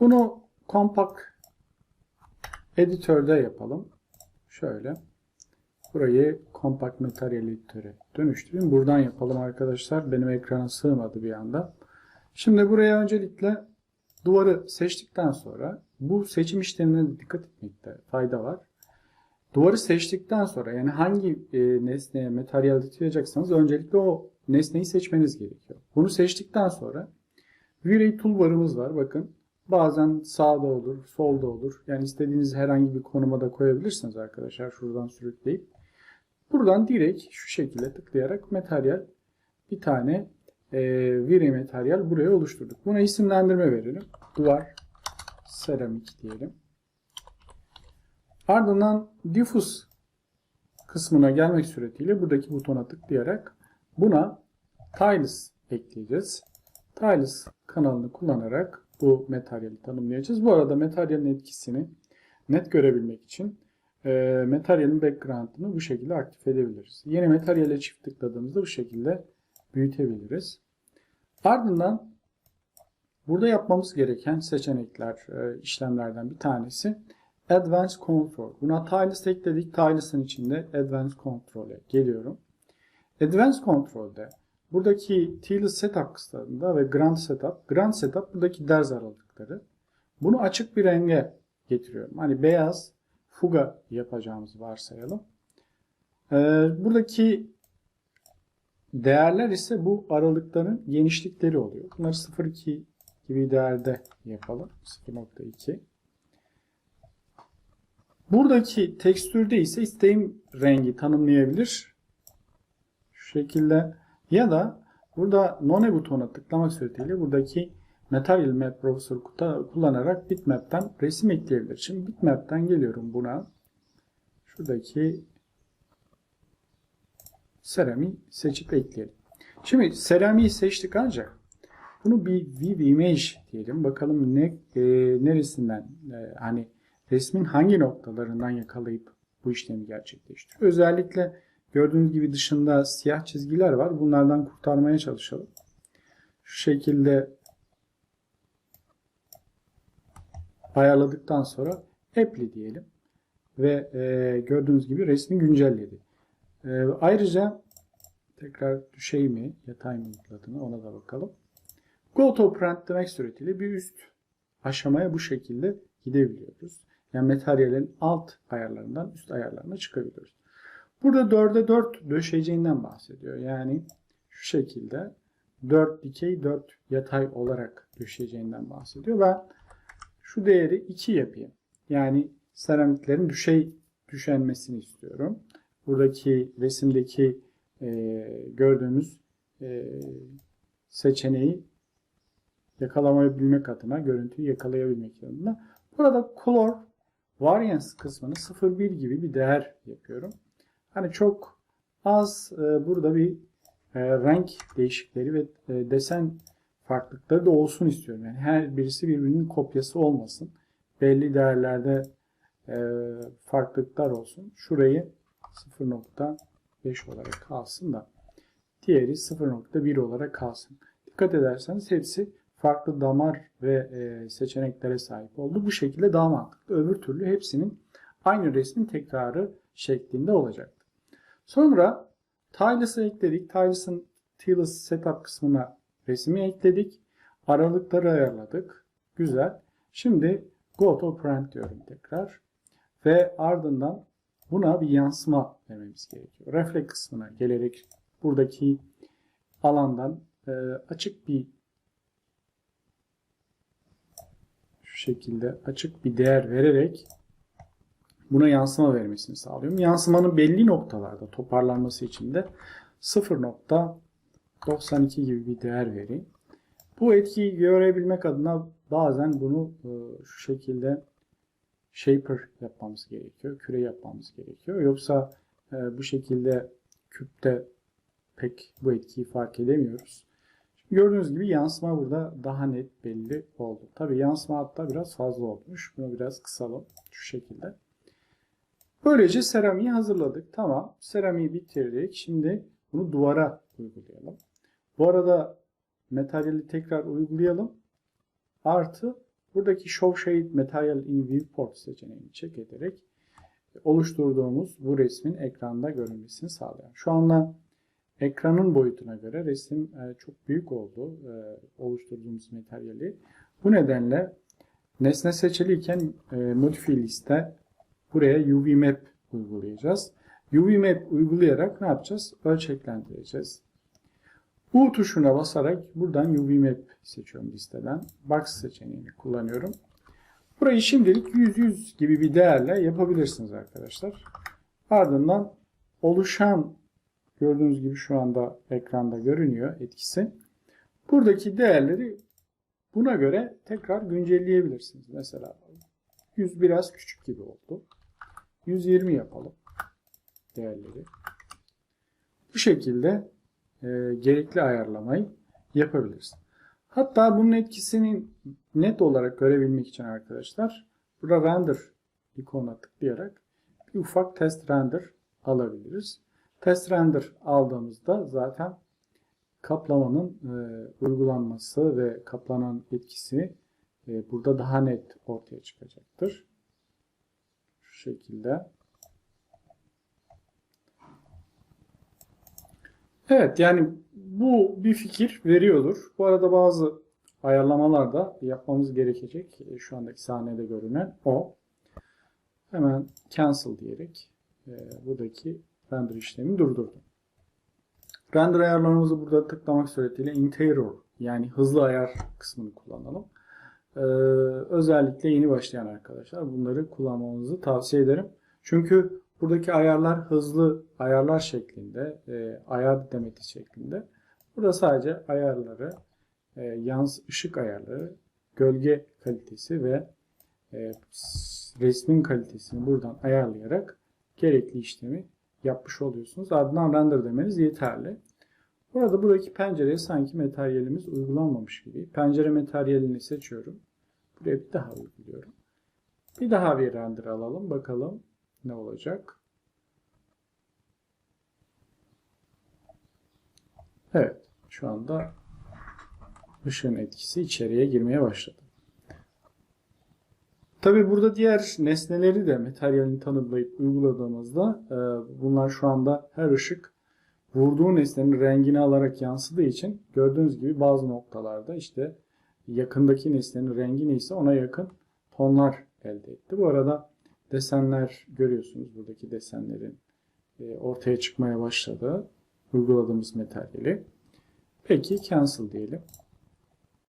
Bunu Compact editörde yapalım. Şöyle. Burayı Compact Material editöre dönüştüreyim. Buradan yapalım arkadaşlar. Benim ekrana sığmadı bir anda. Şimdi buraya öncelikle duvarı seçtikten sonra bu seçim işlemine dikkat etmekte fayda var. Duvarı seçtikten sonra yani hangi e, nesneye materyal yatıracaksanız öncelikle o nesneyi seçmeniz gerekiyor. Bunu seçtikten sonra V-Ray toolbar'ımız var. Bakın bazen sağda olur, solda olur. Yani istediğiniz herhangi bir konuma da koyabilirsiniz arkadaşlar. Şuradan sürükleyip. Buradan direkt şu şekilde tıklayarak materyal bir tane e, V-Ray materyal buraya oluşturduk. Buna isimlendirme verelim. Duvar seramik diyelim. Ardından diffuse kısmına gelmek suretiyle buradaki butona tıklayarak buna tiles ekleyeceğiz. Tiles kanalını kullanarak bu materyali tanımlayacağız. Bu arada materyalin etkisini net görebilmek için e, materyalin background'ını bu şekilde aktif edebiliriz. Yeni materyale çift tıkladığımızda bu şekilde büyütebiliriz. Ardından burada yapmamız gereken seçenekler, e, işlemlerden bir tanesi Advanced Control. Buna Tiles ekledik. Tiles'ın içinde Advanced Control'e geliyorum. Advanced Control'de buradaki Tiles Setup kısmında ve Grand Setup, Grand Setup buradaki derz aralıkları. Bunu açık bir renge getiriyorum. Hani beyaz fuga yapacağımızı varsayalım. Ee, buradaki değerler ise bu aralıkların genişlikleri oluyor. Bunları 0.2 gibi değerde yapalım. 0.2. Buradaki tekstürde ise istediğim rengi tanımlayabilir. Şu şekilde ya da burada None butona tıklamak suretiyle buradaki Material Map Browser kullanarak bitmap'ten resim ekleyebilir. Şimdi bitmap'ten geliyorum buna. Şuradaki serami seçip ekleyelim. Şimdi seramiği seçtik ancak bunu bir Viv Image diyelim. Bakalım ne e, neresinden e, hani resmin hangi noktalarından yakalayıp bu işlemi gerçekleştiriyor. Özellikle gördüğünüz gibi dışında siyah çizgiler var. Bunlardan kurtarmaya çalışalım. Şu şekilde ayarladıktan sonra apply diyelim. Ve e, gördüğünüz gibi resmi güncelledi. E, ayrıca tekrar düşey mi yatay mı mutladığını ona da bakalım. Go to print demek suretiyle bir üst aşamaya bu şekilde gidebiliyoruz. Yani materyalin alt ayarlarından üst ayarlarına çıkabiliyoruz. Burada 4'e 4 döşeceğinden bahsediyor. Yani şu şekilde 4 dikey 4 yatay olarak döşeceğinden bahsediyor. Ben şu değeri 2 yapayım. Yani seramiklerin düşey düşenmesini istiyorum. Buradaki resimdeki e, gördüğümüz e, seçeneği yakalayabilmek adına, görüntüyü yakalayabilmek adına. Burada color variance kısmını 0,1 gibi bir değer yapıyorum. Hani çok az e, burada bir e, renk değişikleri ve e, desen farklılıkları da olsun istiyorum. Yani her birisi birbirinin kopyası olmasın. Belli değerlerde e, farklılıklar olsun. Şurayı 0.5 olarak kalsın da diğeri 0.1 olarak kalsın. Dikkat ederseniz hepsi farklı damar ve e, seçeneklere sahip oldu. Bu şekilde daha mantıklı. Öbür türlü hepsinin aynı resmin tekrarı şeklinde olacak. Sonra Tiles'ı ekledik. Tiles'ın Tiles Setup kısmına resmi ekledik. Aralıkları ayarladık. Güzel. Şimdi Go to Print diyorum tekrar. Ve ardından buna bir yansıma vermemiz gerekiyor. Reflect kısmına gelerek buradaki alandan e, açık bir şu şekilde açık bir değer vererek buna yansıma vermesini sağlıyorum. Yansımanın belli noktalarda toparlanması için de 0.92 gibi bir değer vereyim. Bu etkiyi görebilmek adına bazen bunu e, şu şekilde shaper yapmamız gerekiyor. Küre yapmamız gerekiyor. Yoksa e, bu şekilde küpte pek bu etkiyi fark edemiyoruz. Gördüğünüz gibi yansıma burada daha net belli oldu. Tabi yansıma hatta biraz fazla olmuş. Bunu biraz kısalım. Şu şekilde. Böylece seramiği hazırladık. Tamam. Seramiği bitirdik. Şimdi bunu duvara uygulayalım. Bu arada materyali tekrar uygulayalım. Artı buradaki Show Shade Material in Viewport seçeneğini check ederek oluşturduğumuz bu resmin ekranda görünmesini sağlayalım. Şu anda ekranın boyutuna göre resim e, çok büyük oldu e, oluşturduğumuz materyali. Bu nedenle nesne seçiliyken e, Modify liste buraya UV Map uygulayacağız. UV Map uygulayarak ne yapacağız? Ölçeklendireceğiz. U tuşuna basarak buradan UV Map seçiyorum listeden. Box seçeneğini kullanıyorum. Burayı şimdilik 100-100 gibi bir değerle yapabilirsiniz arkadaşlar. Ardından oluşan gördüğünüz gibi şu anda ekranda görünüyor etkisi. Buradaki değerleri buna göre tekrar güncelleyebilirsiniz. Mesela 100 biraz küçük gibi oldu. 120 yapalım değerleri. Bu şekilde e, gerekli ayarlamayı yapabiliriz. Hatta bunun etkisini net olarak görebilmek için arkadaşlar burada render ikonuna tıklayarak bir ufak test render alabiliriz. Test render aldığımızda zaten kaplamanın e, uygulanması ve kaplanan etkisi e, burada daha net ortaya çıkacaktır. Şekilde. Evet yani bu bir fikir veriyordur. Bu arada bazı ayarlamalar da yapmamız gerekecek. E, Şu andaki sahnede görünen o. Hemen cancel diyerek e, buradaki render işlemini durdurdum. Render ayarlarımızı burada tıklamak suretiyle interior yani hızlı ayar kısmını kullanalım. Ee, özellikle yeni başlayan arkadaşlar bunları kullanmanızı tavsiye ederim. Çünkü buradaki ayarlar hızlı ayarlar şeklinde, e, ayar demeti şeklinde. Burada sadece ayarları, e, yans ışık ayarları, gölge kalitesi ve e, resmin kalitesini buradan ayarlayarak gerekli işlemi yapmış oluyorsunuz. Ardından render demeniz yeterli. Burada buradaki pencereye sanki materyalimiz uygulanmamış gibi. Pencere materyalini seçiyorum. Buraya bir daha uyguluyorum. Bir daha bir render alalım. Bakalım ne olacak. Evet. Şu anda ışığın etkisi içeriye girmeye başladı. Tabi burada diğer nesneleri de materyalini tanımlayıp uyguladığımızda e, bunlar şu anda her ışık vurduğu nesnenin rengini alarak yansıdığı için gördüğünüz gibi bazı noktalarda işte yakındaki nesnenin rengi neyse ona yakın tonlar elde etti. Bu arada desenler görüyorsunuz buradaki desenlerin e, ortaya çıkmaya başladığı uyguladığımız materyali. Peki cancel diyelim.